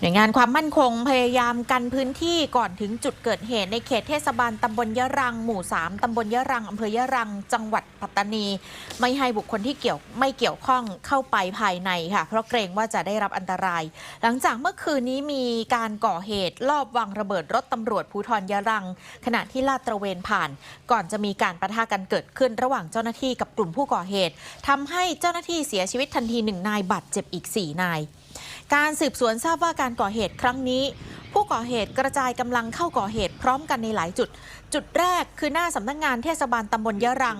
หน่วยงานความมั่นคงพยายามกันพื้นที่ก่อนถึงจุดเกิดเหตุในเขตเทศบาลตำบลยะรัง หมู่ 3 ตำบลยะรังอำเภอยะรัง จังหวัดปัตตานี ไม่ให้บุคคลที่เกี่ยวไม่เกี่ยวข้องเข้าไปภายในค่ะ เพราะเกรงว่าจะได้รับอันตราย หลังจากเมื่อคืนนี้มีการก่อเหตุลอบวางระเบิดรถตำรวจภูธรยะรัง ขณะที่ลาดตระเวนผ่าน ก่อนจะมีการประทะกันเกิดขึ้นระหว่างเจ้าหน้าที่กับกลุ่มผู้ก่อเหตุทำให้เจ้าหน้าที่เสียชีวิตทันทีหนึ่งนายบาดเจ็บอีก4นาย การสืบสวนทราบว่าการก่อเหตุครั้งนี้ ผู้ก่อเหตุกระจายกำลังเข้าก่อเหตุพร้อมกันในหลายจุด จุดแรกคือหน้าสำนักงานเทศบาลตำบลยะรัง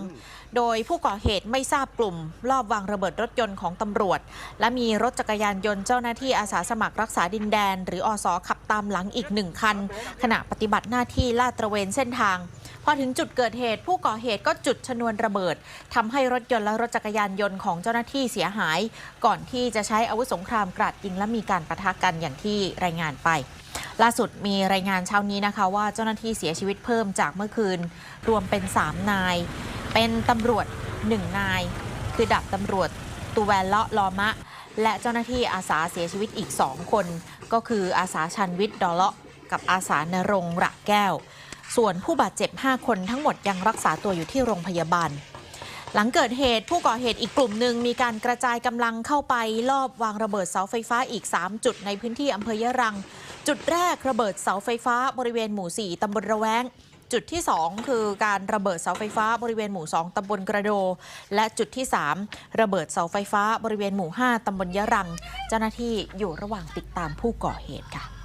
โดยผู้ก่อเหตุไม่ทราบกลุ่ม ลอบวางระเบิดรถยนต์ของตำรวจ และมีรถจักรยานยนต์เจ้าหน้าที่อาสาสมัครรักษาดินแดน หรืออสขับตามหลังอีกหนึ่งคัน ขณะปฏิบัติหน้าที่ลาดตระเวนเส้นทาง พอถึงจุดเกิดเหตุ ผู้ก่อเหตุก็จุดชนวนระเบิดทำให้รถยนต์และรถจักรยานยนต์ของเจ้าหน้าที่เสียหาย ก่อนที่จะใช้อาวุธสงครามกราดยิงและมีการปะทะกันอย่างที่รายงานไปล่าสุดมีรายงานเช้านี้นะคะว่าเจ้าหน้าที่เสียชีวิตเพิ่มจากเมื่อคืน รวมเป็น 3 นาย เป็นตำรวจ 1 นาย คือดับตำรวจตูแวนเลาะลอมะ และเจ้าหน้าที่อาสาเสียชีวิตอีก 2 คน ก็คืออาสาชันวิทย์ดอเลาะกับอาสานรงค์ระแก้ว ส่วนผู้บาดเจ็บ 5 คนทั้งหมดยังรักษาตัวอยู่ที่โรงพยาบาล หลังเกิดเหตุผู้ก่อเหตุอีกกลุ่มหนึ่งมีการกระจายกำลังเข้าไปลอบวางระเบิดเสาไฟฟ้าอีก 3 จุดในพื้นที่อำเภอยะรัง จุดแรกระเบิดเสาไฟฟ้าบริเวณหมู่ 4ตำบลระแวงจุดที่ 2 คือการระเบิดเสาไฟฟ้าบริเวณหมู่ 2 ตำบลกระโด และจุดที่ 3 ระเบิดเสาไฟฟ้าบริเวณหมู่ 5 ตำบลยะรัง เจ้าหน้าที่อยู่ระหว่างติดตามผู้ก่อเหตุค่ะ